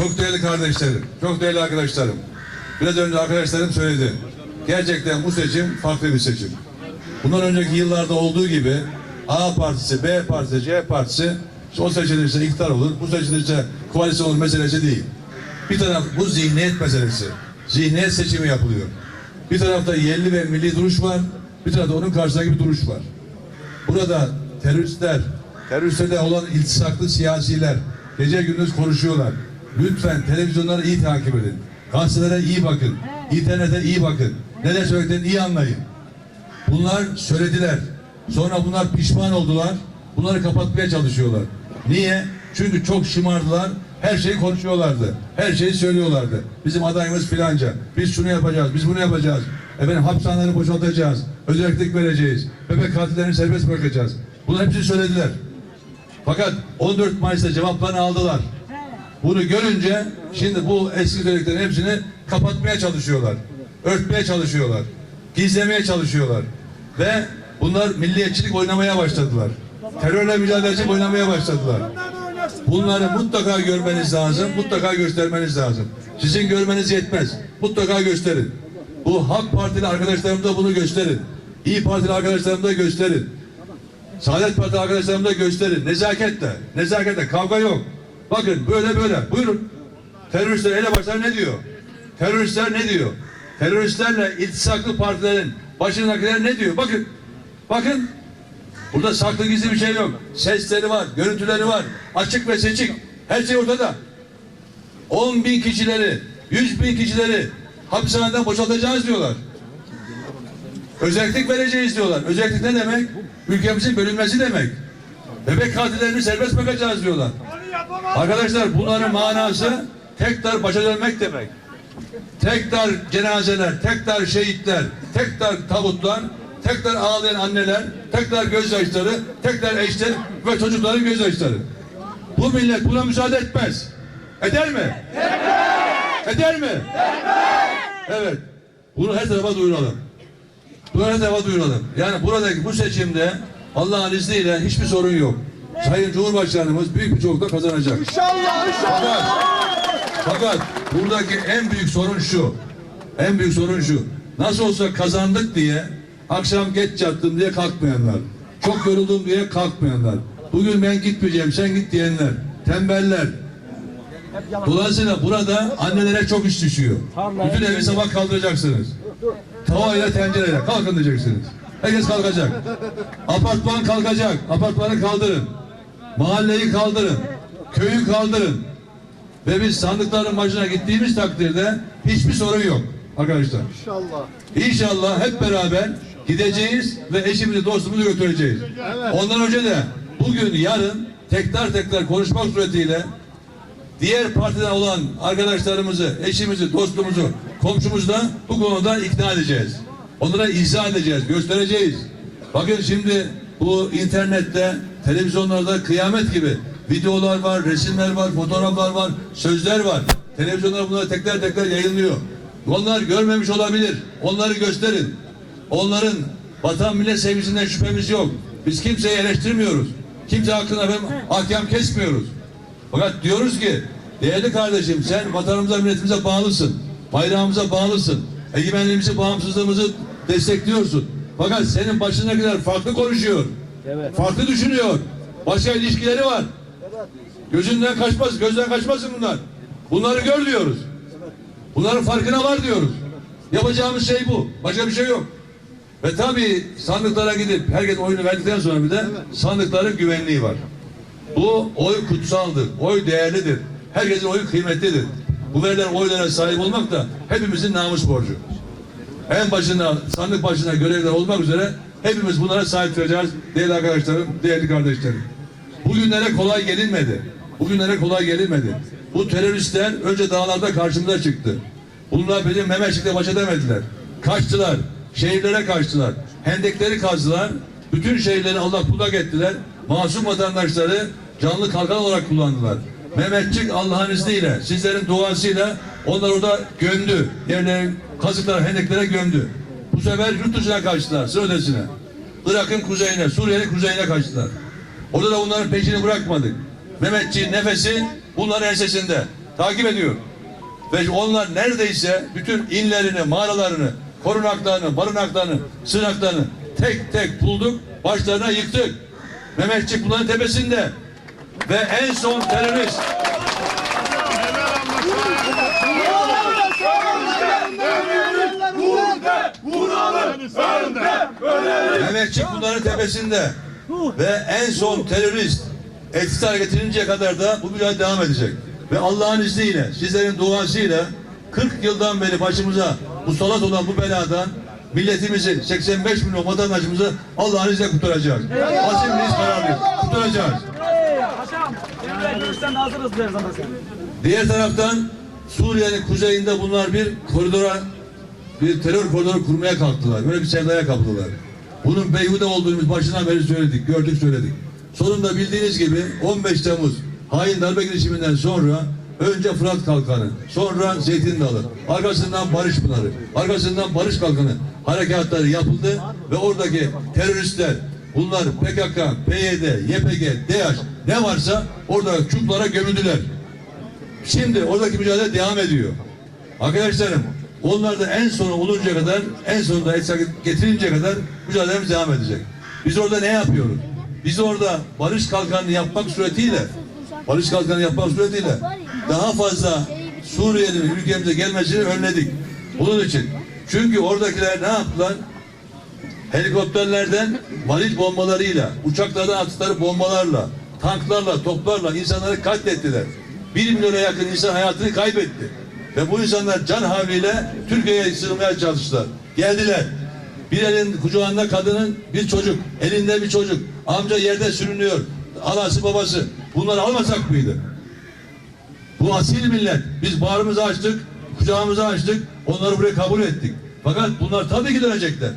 Çok değerli kardeşlerim, çok değerli arkadaşlarım. Biraz önce arkadaşlarım söyledi. Gerçekten bu seçim farklı bir seçim. Bundan önceki yıllarda olduğu gibi A partisi, B partisi, C partisi işte o seçilirse iktidar olur, bu seçilirse koalisyon olur meselesi değil. Bir taraf bu zihniyet meselesi. Zihniyet seçimi yapılıyor. Bir tarafta yerli ve milli duruş var, bir tarafta onun karşısındaki bir duruş var. Burada teröristler, teröristlerle olan iltisaklı siyasiler gece gündüz konuşuyorlar. Lütfen televizyonları iyi takip edin. Gazetelere iyi bakın. İnternete iyi bakın. Neler söylediklerini iyi anlayın. Bunlar söylediler. Sonra bunlar pişman oldular. Bunları kapatmaya çalışıyorlar. Niye? Çünkü çok şımardılar. Her şeyi konuşuyorlardı. Her şeyi söylüyorlardı. Bizim adayımız filanca. Biz şunu yapacağız. Biz bunu yapacağız. Efendim hapishaneleri boşaltacağız. Özellik vereceğiz. Bebek katillerini serbest bırakacağız. Bunları hepsini söylediler. Fakat 14 Mayıs'ta cevaplarını aldılar. Bunu görünce şimdi bu eski söylediklerin hepsini kapatmaya çalışıyorlar. Örtmeye çalışıyorlar. Gizlemeye çalışıyorlar. Ve bunlar milliyetçilik oynamaya başladılar. Terörle mücadeleci oynamaya başladılar. Bunları mutlaka görmeniz lazım, mutlaka göstermeniz lazım. Sizin görmeniz yetmez. Mutlaka gösterin. Bu Halk Partili arkadaşlarım da bunu gösterin. İyi Partili arkadaşlarım da gösterin. Saadet Parti arkadaşlarım da gösterin. Nezaketle, nezaketle kavga yok. Bakın böyle böyle. Buyurun. Teröristler ele başlar ne diyor? Teröristler ne diyor? Teröristlerle iltisaklı partilerin başındakiler ne diyor? Bakın. Bakın. Burada saklı gizli bir şey yok. Sesleri var, görüntüleri var. Açık ve seçik. Her şey ortada. 10 bin kişileri, 100 bin kişileri hapishaneden boşaltacağız diyorlar. Özellik vereceğiz diyorlar. Özellik ne demek? Ülkemizin bölünmesi demek. Bebek katillerini serbest bırakacağız diyorlar. Arkadaşlar bunların manası tekrar başa dönmek demek. Tekrar cenazeler, tekrar şehitler, tekrar tabutlar, tekrar ağlayan anneler, tekrar gözyaşları, tekrar eşler ve çocukların gözyaşları. Bu millet buna müsaade etmez. Eder mi? Eder mi? Evet. Bunu her tarafa duyuralım. Bunu her tarafa duyuralım. Yani buradaki bu seçimde Allah'ın izniyle hiçbir sorun yok. Sayın Cumhurbaşkanımız büyük bir çoğunlukla kazanacak. İnşallah inşallah. Fakat, fakat buradaki en büyük sorun şu. En büyük sorun şu. Nasıl olsa kazandık diye akşam geç yattım diye kalkmayanlar. Çok yoruldum diye kalkmayanlar. Bugün ben gitmeyeceğim sen git diyenler. Tembeller. Dolayısıyla burada annelere çok iş düşüyor. Bütün evi sabah kaldıracaksınız. Tavayla tencereyle kalkın diyeceksiniz. Herkes kalkacak. Apartman kalkacak. Apartmanı kaldırın. Mahalleyi kaldırın. Köyü kaldırın. Ve biz sandıkların başına gittiğimiz takdirde hiçbir sorun yok arkadaşlar. İnşallah. İnşallah hep beraber gideceğiz ve eşimizi dostumuzu götüreceğiz. Ondan önce de bugün yarın tekrar tekrar konuşmak suretiyle diğer partiden olan arkadaşlarımızı, eşimizi, dostumuzu, komşumuzu da bu konuda ikna edeceğiz. Onlara izah edeceğiz, göstereceğiz. Bakın şimdi bu internette, televizyonlarda kıyamet gibi videolar var, resimler var, fotoğraflar var, sözler var. Televizyonlar bunları tekrar tekrar yayınlıyor. Onlar görmemiş olabilir. Onları gösterin. Onların vatan millet sevgisinden şüphemiz yok. Biz kimseyi eleştirmiyoruz. Kimse hakkında efendim hakem kesmiyoruz. Fakat diyoruz ki değerli kardeşim sen vatanımıza milletimize bağlısın. Bayrağımıza bağlısın. Egemenliğimizi, bağımsızlığımızı destekliyorsun. Fakat senin başındakiler farklı konuşuyor. Farklı düşünüyor. Başka ilişkileri var. Gözünden kaçmaz, gözden kaçmasın bunlar. Bunları gör diyoruz. Bunların farkına var diyoruz. Yapacağımız şey bu. Başka bir şey yok. Ve tabii sandıklara gidip herkes oyunu verdikten sonra bir de sandıkların güvenliği var. Bu oy kutsaldır, oy değerlidir. Herkesin oyu kıymetlidir. Bu verilen oylara sahip olmak da hepimizin namus borcu. En başında, sandık başında görevler olmak üzere hepimiz bunlara sahip çıkacağız değerli arkadaşlarım, değerli kardeşlerim. Bugünlere kolay gelinmedi. Bugünlere kolay gelinmedi. Bu teröristler önce dağlarda karşımıza çıktı. Bunlar bizim Mehmetçik'te baş edemediler. Kaçtılar. Şehirlere kaçtılar. Hendekleri kazdılar. Bütün şehirleri Allah budak ettiler. Masum vatandaşları canlı kalkan olarak kullandılar. Mehmetçik Allah'ın izniyle, sizlerin duasıyla onlar orada gömdü. Yerleri kazıklara, hendeklere gömdü. Bu sefer yurt dışına kaçtılar, sıra ötesine. Irak'ın kuzeyine, Suriye'nin kuzeyine kaçtılar. Orada da bunların peşini bırakmadık. Mehmetçiğin nefesi bunların ensesinde. takip ediyor. Ve onlar neredeyse bütün inlerini, mağaralarını, korunaklarını, barınaklarını, sığınaklarını tek tek bulduk, başlarına yıktık. Mehmetçik bunların tepesinde. Ve en son terörist Mehmetçik bunların tepesinde. Ve en son terörist hale getirinceye kadar da bu mücadele devam edecek. Ve Allah'ın izniyle, sizlerin duasıyla 40 yıldan beri başımıza musallat olan bu beladan milletimizi, 85 milyon vatandaşımızı Allah'ın izniyle kurtaracağız. Azim biz kararlıyız. Kurtaracağız. Diğer taraftan Suriye'nin kuzeyinde bunlar bir koridora bir terör koridoru kurmaya kalktılar. Böyle bir sevdaya kapıldılar. Bunun beyhude olduğunu biz başından beri söyledik, gördük söyledik. Sonunda bildiğiniz gibi 15 Temmuz hain darbe girişiminden sonra önce Fırat Kalkanı, sonra Zeytin Dalı, arkasından Barış Pınarı, arkasından Barış Kalkanı harekatları yapıldı ve oradaki teröristler bunlar PKK, PYD, YPG, DH ne varsa orada çuklara gömüldüler. Şimdi oradaki mücadele devam ediyor. Arkadaşlarım onlar da en sonu olunca kadar en sonunda etsa getirinceye kadar mücadelemiz devam edecek. Biz orada ne yapıyoruz? Biz orada barış kalkanını yapmak suretiyle barış kalkanı yapmak suretiyle daha fazla Suriyeli'nin ülkemize gelmesini önledik. Bunun için. Çünkü oradakiler ne yaptılar? Helikopterlerden varil bombalarıyla, uçaklardan attıkları bombalarla, tanklarla, toplarla insanları katlettiler. Bir milyona yakın insan hayatını kaybetti. Ve bu insanlar can havliyle Türkiye'ye sığınmaya çalıştılar. Geldiler. Bir elin kucağında kadının bir çocuk, elinde bir çocuk. Amca yerde sürünüyor. Anası babası. Bunları almasak mıydı? Bu asil millet. Biz bağrımızı açtık, kucağımızı açtık, onları buraya kabul ettik. Fakat bunlar tabii ki dönecekler.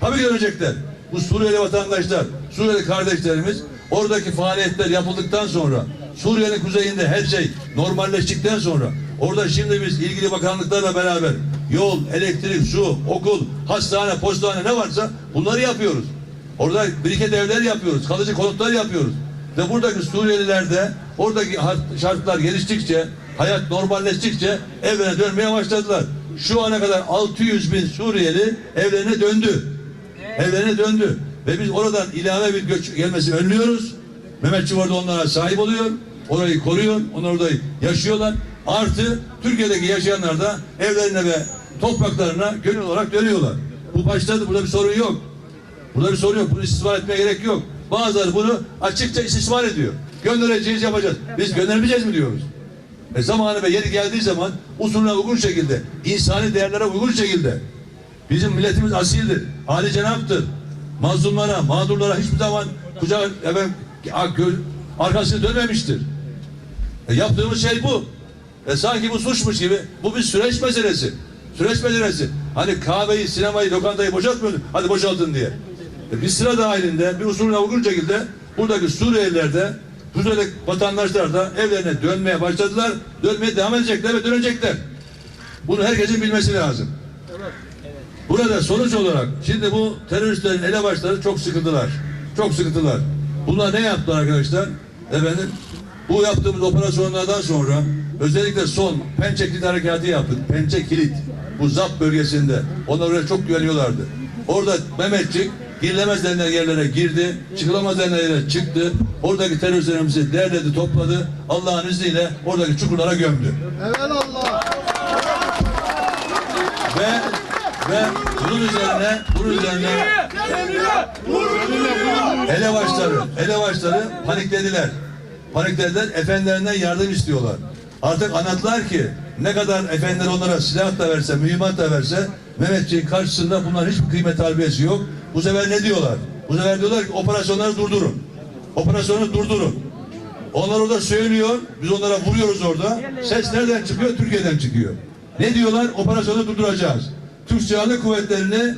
Tabii ki dönecekler. Bu Suriyeli vatandaşlar, Suriyeli kardeşlerimiz oradaki faaliyetler yapıldıktan sonra Suriye'nin kuzeyinde her şey normalleştikten sonra orada şimdi biz ilgili bakanlıklarla beraber yol, elektrik, su, okul, hastane, postane ne varsa bunları yapıyoruz. Orada biriket evler yapıyoruz, kalıcı konutlar yapıyoruz. Ve buradaki Suriyeliler de oradaki şartlar geliştikçe, hayat normalleştikçe evlerine dönmeye başladılar. Şu ana kadar 600 bin Suriyeli evlerine döndü. Evlerine döndü. Ve biz oradan ilave bir göç gelmesini önlüyoruz. Mehmetçik orada onlara sahip oluyor. Orayı koruyor. Onlar orada yaşıyorlar. Artı Türkiye'deki yaşayanlar da evlerine ve topraklarına gönül olarak dönüyorlar. Bu başladı. Burada bir sorun yok. Burada bir sorun yok. Bunu istismar etmeye gerek yok. Bazıları bunu açıkça istismar ediyor. Göndereceğiz yapacağız. Biz göndermeyeceğiz mi diyoruz? E zamanı ve yeri geldiği zaman usulüne uygun şekilde, insani değerlere uygun şekilde bizim milletimiz asildir. Ali cenaptır. Mazlumlara, mağdurlara hiçbir zaman kucak efendim, arkasını dönmemiştir. E yaptığımız şey bu. E sanki bu suçmuş gibi. Bu bir süreç meselesi. Süreç meselesi. Hani kahveyi, sinemayı, lokantayı boşaltmıyordun. Hadi boşaltın diye. E bir sıra dahilinde, bir usulüne uygun şekilde buradaki Suriyeliler de, vatandaşlar da evlerine dönmeye başladılar. Dönmeye devam edecekler ve dönecekler. Bunu herkesin bilmesi lazım. Burada sonuç olarak şimdi bu teröristlerin elebaşları çok sıkıntılar. Çok sıkıntılar. Bunlar ne yaptılar arkadaşlar? Efendim bu yaptığımız operasyonlardan sonra özellikle son Pençe Kilit Harekatı yaptık. Pençe Kilit. Bu ZAP bölgesinde. Onlar oraya çok güveniyorlardı. Orada Mehmetçik girilemez denilen yerlere girdi. Çıkılamaz denilen yerlere çıktı. Oradaki teröristlerimizi derledi, topladı. Allah'ın izniyle oradaki çukurlara gömdü. Evelallah. Ve ve bunun üzerine bunun üzerine elebaşları elebaşları paniklediler. Paniklediler. Efendilerinden yardım istiyorlar. Artık anlattılar ki ne kadar efendiler onlara silah da verse, mühimmat da verse Mehmetçiğin karşısında bunların hiçbir kıymet harbiyesi yok. Bu sefer ne diyorlar? Bu sefer diyorlar ki operasyonları durdurun. Operasyonu durdurun. Onlar orada söylüyor. Biz onlara vuruyoruz orada. Ses nereden çıkıyor? Türkiye'den çıkıyor. Ne diyorlar? Operasyonu durduracağız. Türk Silahlı Kuvvetleri'ni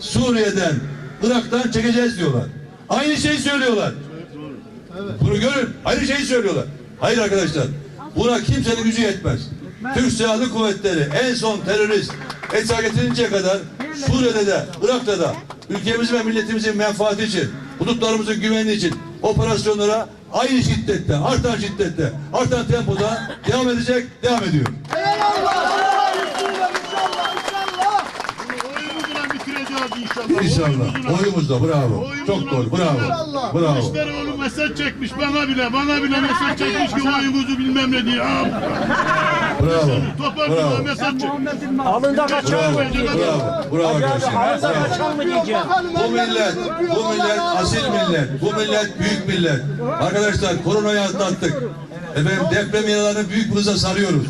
Suriye'den, Irak'tan çekeceğiz diyorlar. Aynı şeyi söylüyorlar. Bunu görün. Aynı şeyi söylüyorlar. Hayır arkadaşlar. Buna kimsenin gücü yetmez. Türk Silahlı Kuvvetleri en son terörist etsa getirinceye kadar Suriye'de de Irak'ta da ülkemizin ve milletimizin menfaati için hudutlarımızın güvenliği için operasyonlara aynı şiddette, artan şiddette, artan tempoda devam edecek, devam ediyor. Oyumuzla inşallah. İnşallah. Oyumuzla bravo. Oyumuzla Çok doğru. Bravo. bitireceğiz. Bravo. Kılıçdaroğlu mesaj çekmiş bana bile, bana bile mesaj çekmiş ki oyumuzu bilmem ne diye. Abi, Bravo. Toparlığa Bravo. mesaj çekmiş. Alında kaçan mı? Bravo. Bravo. Alında kaçan mı diyeceğim? Bu millet, bu millet asil millet, bu millet büyük millet. Arkadaşlar koronayı atlattık. Efendim deprem yaralarını büyük bir hızla sarıyoruz.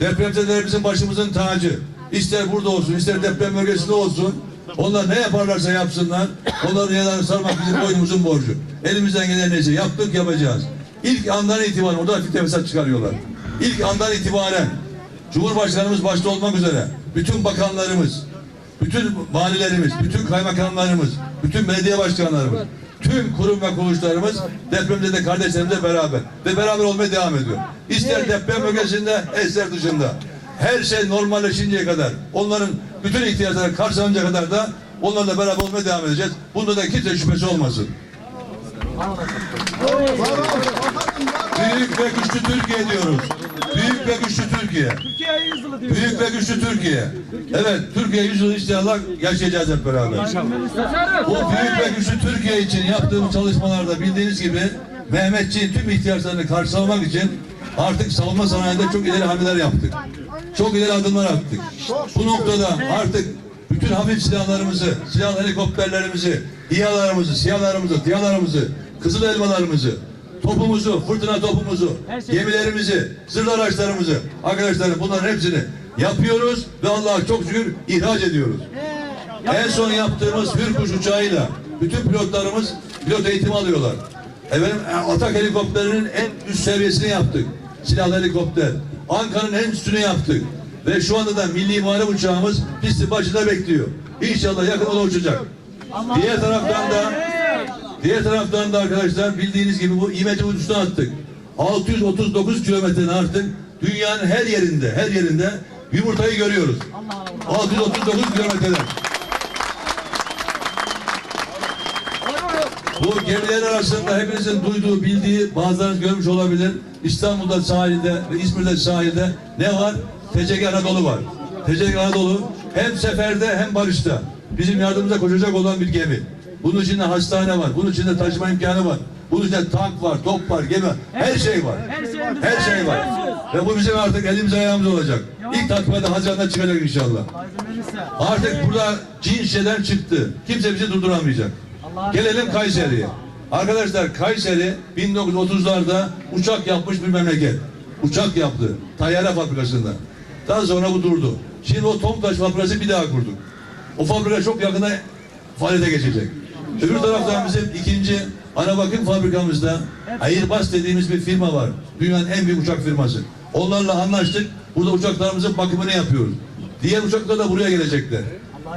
Depremzedeler bizim başımızın tacı. İster burada olsun, ister deprem bölgesinde olsun. Onlar ne yaparlarsa yapsınlar. Onların yaralarını sarmak bizim boynumuzun borcu. Elimizden gelen neyse yaptık yapacağız. İlk andan itibaren orada hafif mesaj çıkarıyorlar. İlk andan itibaren Cumhurbaşkanımız başta olmak üzere bütün bakanlarımız, bütün valilerimiz, bütün kaymakamlarımız, bütün belediye başkanlarımız, tüm kurum ve kuruluşlarımız depremde de kardeşlerimizle beraber ve beraber olmaya devam ediyor. İster deprem bölgesinde, ister dışında. Her şey normalleşinceye kadar, onların bütün ihtiyaçları karşılanacak kadar da onlarla beraber olmaya devam edeceğiz. Bunda da kimse şüphesi olmasın. Büyük ve güçlü Türkiye diyoruz. Büyük ve güçlü Türkiye. Büyük ve güçlü Türkiye. Evet, Türkiye yüzyılı inşallah yaşayacağız hep beraber. Bu büyük ve güçlü Türkiye için yaptığımız çalışmalarda bildiğiniz gibi Mehmetçiğin tüm ihtiyaçlarını karşılamak için artık savunma sanayinde çok ileri hamleler yaptık. Çok ileri adımlar attık. Bu noktada artık bütün hafif silahlarımızı, silah helikopterlerimizi, İHA'larımızı, SİHA'larımızı, TİHA'larımızı, kızıl elmalarımızı, topumuzu, fırtına topumuzu, gemilerimizi, zırhlı araçlarımızı, arkadaşlar bunların hepsini yapıyoruz ve Allah'a çok şükür ihraç ediyoruz. En son yaptığımız Hürkuş uçağıyla bütün pilotlarımız pilot eğitimi alıyorlar. Efendim atak helikopterinin en üst seviyesini yaptık. Silahlı helikopter. Ankara'nın en üstünü yaptık. Ve şu anda da milli muharip uçağımız pistin başında bekliyor. İnşallah yakında da uçacak. Diğer taraftan da diğer taraftan da arkadaşlar bildiğiniz gibi bu İmece uçuşuna attık. 639 kilometrenin artık dünyanın her yerinde her yerinde yumurtayı görüyoruz. 639 kilometreden. Bu gemiler arasında hepinizin duyduğu, bildiği, bazılarınız görmüş olabilir. İstanbul'da sahilde ve İzmir'de sahilde ne var? TCG Anadolu var. TCG Anadolu hem seferde hem barışta. Bizim yardımımıza koşacak olan bir gemi. Bunun içinde hastane var, bunun içinde taşıma imkanı var. Bunun içinde tank var, top var, gemi var. Her şey var. Her şey var. Ve bu bizim artık elimiz ayağımız olacak. İlk takviyede Haziran'da çıkacak inşallah. Artık burada cin şeyler çıktı. Kimse bizi durduramayacak. Gelelim Kayseri'ye. Arkadaşlar Kayseri 1930'larda uçak yapmış bir memleket. Uçak yaptı. Tayyare fabrikasında. Daha sonra bu durdu. Şimdi o Tomtaş fabrikası bir daha kurduk. O fabrika çok yakında faaliyete geçecek. Öbür taraftan bizim ikinci ana bakım fabrikamızda Airbus dediğimiz bir firma var. Dünyanın en büyük uçak firması. Onlarla anlaştık. Burada uçaklarımızın bakımını yapıyoruz. Diğer uçaklar da buraya gelecekler.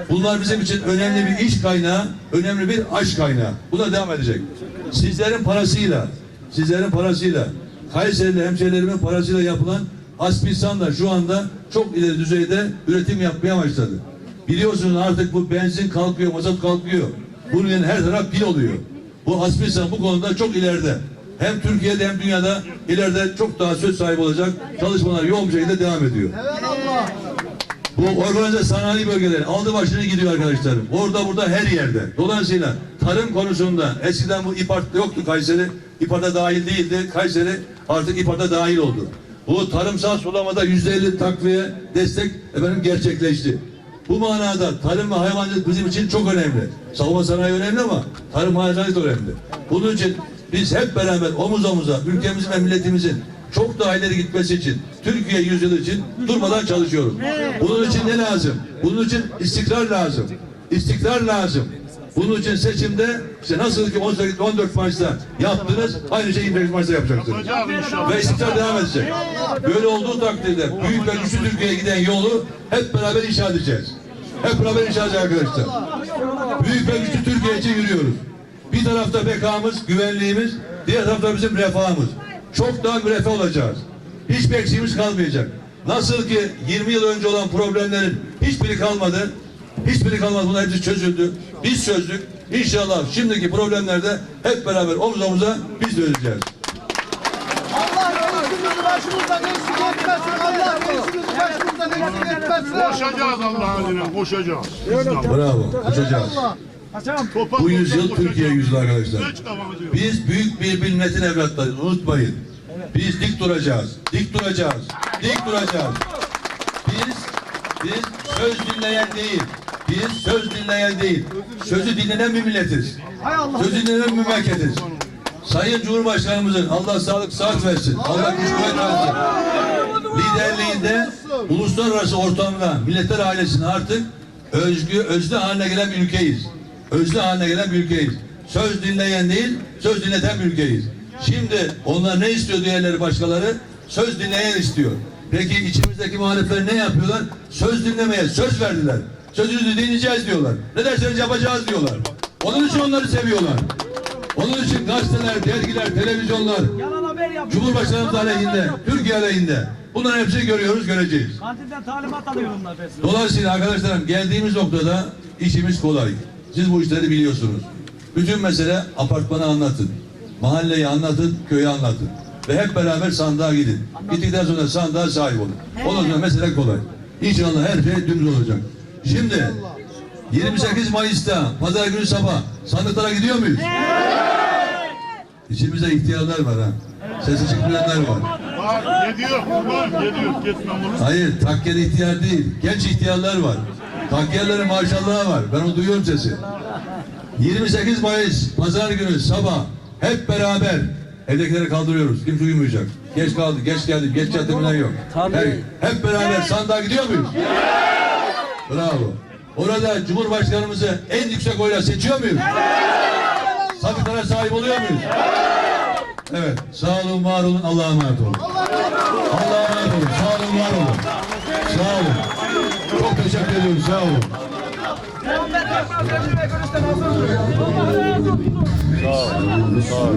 Bunlar bizim için önemli bir iş kaynağı, önemli bir aşk kaynağı. Bu da devam edecek. Sizlerin parasıyla, sizlerin parasıyla, Kayseri'li hemşehrilerimin parasıyla yapılan Aspisan da şu anda çok ileri düzeyde üretim yapmaya başladı. Biliyorsunuz artık bu benzin kalkıyor, mazot kalkıyor. Bunun yerine her taraf pil oluyor. Bu Aspisan bu konuda çok ileride. Hem Türkiye'de hem dünyada ileride çok daha söz sahibi olacak çalışmalar yoğun bir şekilde devam ediyor. Bu organize sanayi bölgeleri aldı başını gidiyor arkadaşlarım. Orada burada her yerde. Dolayısıyla tarım konusunda eskiden bu İPART yoktu Kayseri. İPART'a dahil değildi. Kayseri artık İPART'a dahil oldu. Bu tarımsal sulamada yüzde elli takviye destek efendim gerçekleşti. Bu manada tarım ve hayvancılık bizim için çok önemli. Savunma sanayi önemli ama tarım hayvancılık önemli. Bunun için biz hep beraber omuz omuza ülkemizin ve milletimizin çok daha ileri gitmesi için, Türkiye yüzyılı için durmadan çalışıyoruz. Bunun için ne lazım? Bunun için istikrar lazım. İstikrar lazım. Bunun için seçimde işte nasıl ki 18, 14 Mayıs'ta yaptınız aynı şeyi 25 Mayıs'ta yapacaksınız. Ve istikrar devam edecek. Böyle olduğu takdirde büyük ve güçlü Türkiye'ye giden yolu hep beraber inşa edeceğiz. Hep beraber inşa edeceğiz arkadaşlar. Büyük ve güçlü Türkiye için yürüyoruz. Bir tarafta bekamız, güvenliğimiz, diğer tarafta bizim refahımız. Çok daha müreffeh olacağız. Hiçbir eksiğimiz kalmayacak. Nasıl ki 20 yıl önce olan problemlerin hiçbiri kalmadı. Hiçbiri kalmadı. Bunlar hepsi çözüldü. Biz sözlük. İnşallah şimdiki problemlerde hep beraber omuz omuza biz de öleceğiz. Allah reisimizi başımızdan eksik etmesin. Allah reisimizi başımızdan eksik etmesin. Koşacağız Allah'ın izniyle koşacağız. Bravo. Uçacağız. Bu yüzyıl. Türkiye yüzyılı arkadaşlar. Biz büyük bir milletin evlatlarıyız. Unutmayın. Biz dik duracağız. Dik duracağız. Dik duracağız. Biz biz söz dinleyen değil. Biz söz dinleyen değil. Sözü dinlenen bir milletiz. Sözü dinlenen bir memleketiz. Sayın Cumhurbaşkanımızın Allah sağlık sıhhat versin. Allah güç kuvvet versin. Liderliğinde uluslararası ortamda milletler ailesine artık özgü, özlü haline gelen bir ülkeyiz. Özlü haline gelen bir ülkeyiz. Söz dinleyen değil, söz dinleten bir ülkeyiz. Şimdi onlar ne istiyor diğerleri başkaları? Söz dinleyen istiyor. Peki içimizdeki muhalifler ne yapıyorlar? Söz dinlemeye söz verdiler. Sözünüzü dinleyeceğiz diyorlar. Ne derseniz yapacağız diyorlar. Onun için onları seviyorlar. Onun için gazeteler, dergiler, televizyonlar. Cumhurbaşkanımız aleyhinde, Türkiye aleyhinde. Bunların hepsini görüyoruz, göreceğiz. Kantinden talimat alıyor besliyor. Dolayısıyla arkadaşlarım geldiğimiz noktada işimiz kolay. Siz bu işleri biliyorsunuz. Bütün mesele apartmanı anlatın. Mahalleyi anlatın, köyü anlatın. Ve hep beraber sandığa gidin. Gittikten sonra sandığa sahip olun. Ondan sonra mesele kolay. İnşallah her şey dümdüz olacak. Şimdi 28 Mayıs'ta pazar günü sabah sandıklara gidiyor muyuz? İçimizde ihtiyarlar var ha. Sesi çıkmayanlar var. Bak ne diyor kurban ne diyor. Hayır, takkeli ihtiyar değil. Genç ihtiyarlar var. Takkiyelerin maşallahı var. Ben onu duyuyorum sesi. 28 Mayıs Pazar günü sabah hep beraber evdekileri kaldırıyoruz. Kimse uyumayacak. Geç kaldı, geç geldi, geç yattı falan yok. Her- hep beraber sandığa gidiyor muyuz? Bravo. Orada Cumhurbaşkanımızı en yüksek oyla seçiyor muyuz? Sandıklara sahip oluyor muyuz? Evet. Sağ olun, var olun. Allah'a emanet olun. Allah'a emanet olun. Sağ olun, var olun. Sağ olun. televisão. Sol.